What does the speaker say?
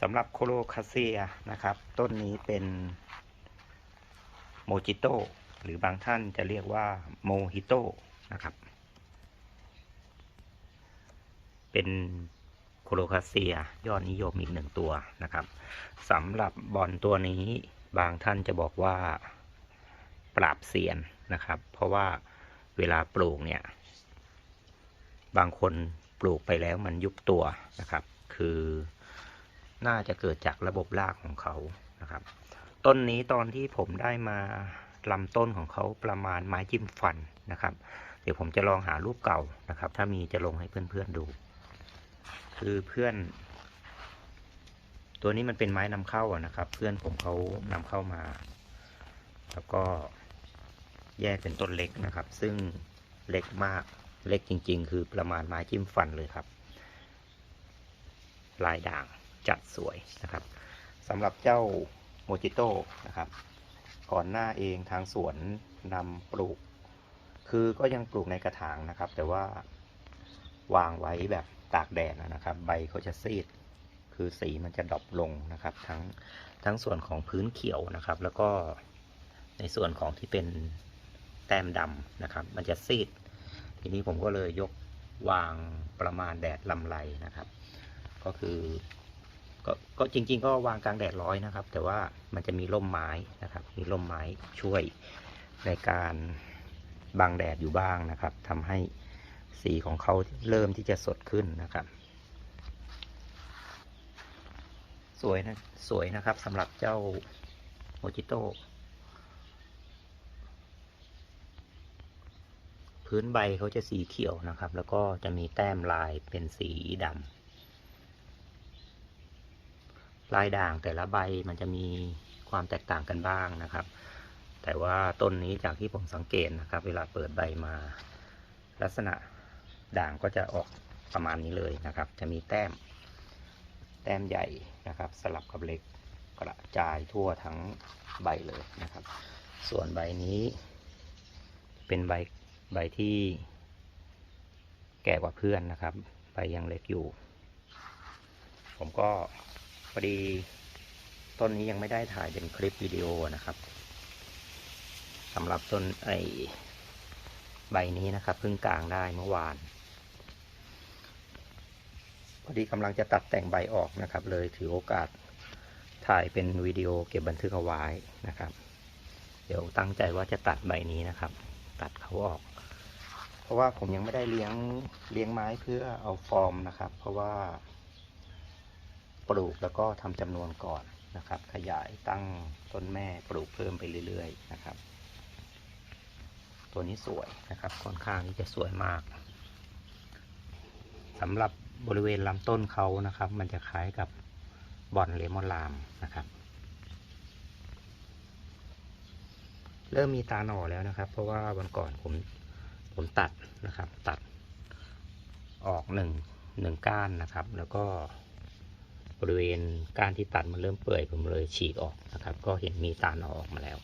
สำหรับโคโลคาเซียนะครับ ต้นนี้เป็นโมจิโต้หรือบางท่านจะเรียกว่าโมฮิโต้นะครับ เป็นโคโลคาเซียยอดนิยมอีกหนึ่งตัวนะครับสำหรับบอลตัวนี้บางท่านจะบอกว่าปราบเซียนนะครับ เพราะว่าเวลาปลูกเนี่ย บางคนปลูกไปแล้วมันยุบตัวนะครับ คือ น่าจะเกิดจากระบบรากของเขานะครับ ต้นนี้ตอนที่ผมได้มาลำต้นของเขาประมาณไม้จิ้มฟันนะครับ เดี๋ยวผมจะลองหารูปเก่านะครับ ถ้ามีจะลงให้เพื่อนๆดู คือเพื่อน ตัวนี้มันเป็นไม้นำเข้าอะนะครับ เพื่อนผมเขานำเข้ามา แล้วก็แยกเป็นต้นเล็กนะครับ ซึ่งเล็กมากเล็กจริง ๆ คือประมาณไม้จิ้มฟันเลยครับ ลายด่าง จัดสวยนะครับสำหรับเจ้าโมจิโต้นะครับก่อนหน้าเองทางสวนนำปลูก คือก็ยังปลูกในกระถางนะครับ แต่ว่าวางไว้แบบตากแดดนะครับ ใบเขาจะซีด คือสีมันจะดรอปลงนะครับ ทั้งทั้งส่วนของพื้นเขียวนะครับ แล้วก็ในส่วนของที่เป็นแต้มดำนะครับ มันจะซีด ทีนี้ผมก็เลยยกวางประมาณแดดลำไรนะครับ ก็คือ ก็ก็จริง ๆ ก็วางกลางแดดร้อยนะครับ แต่ว่ามันจะมีร่มไม้นะครับ มีร่มไม้ช่วยในการบังแดดอยู่บ้างนะครับทำให้สีของเขาเริ่มที่จะสดขึ้นนะครับ สวยนะสวยนะครับสำหรับเจ้าโมจิโต้พื้นใบเขาจะสีเขียวนะครับ แล้วก็จะมีแต้มลายเป็นสีดำ ลายด่างแต่ละใบมันจะมีความแตกต่างกันบ้างนะครับ แต่ว่าต้นนี้จากที่ผมสังเกตนะครับ เวลาเปิดใบมา ลักษณะด่างก็จะออกประมาณนี้เลยนะครับ จะมีแต้ม แต้มใหญ่นะครับ สลับกับเล็กกระจายทั่วทั้งใบเลยนะครับ ส่วนใบนี้ เป็นใบใบที่แก่กว่าเพื่อนนะครับ ใบยังเล็กอยู่ ผมก็ พอดีต้นนี้ยังไม่ได้ถ่ายเป็นคลิปวิดีโอนะครับสำหรับต้นไอใบนี้นะครับเพิ่งกลางได้เมื่อวาน พอดีกำลังจะตัดแต่งใบออกนะครับ เลยถือโอกาสถ่ายเป็นวิดีโอเก็บบันทึกเอาไว้นะครับ เดี๋ยวตั้งใจว่าจะตัดใบนี้นะครับ ตัดเขาออก เพราะว่าผมยังไม่ได้เลี้ยงเลี้ยงไม้เพื่อเอาฟอร์มนะครับ เพราะว่า ปลูกแล้วก็ทำจำนวนก่อนนะครับ ขยายตั้งต้นแม่ปลูกเพิ่มไปเรื่อย ๆ นะครับ ตัวนี้สวยนะครับ ค่อนข้างที่จะสวยมากสำหรับบริเวณลำต้นเขานะครับ มันจะคล้ายกับบอนเลมอนลามนะครับ เริ่มมีตาหน่อแล้วนะครับ เพราะว่าวันก่อนผมผมตัดนะครับ ตัดออกหนึ่งหนึ่งก้านนะครับ แล้วก็ บริเวณก้านที่ตัดมันเริ่มเปื่อยผมเลยฉีกออกนะครับ ก็เห็นมีตาหน่อออกมาแล้ว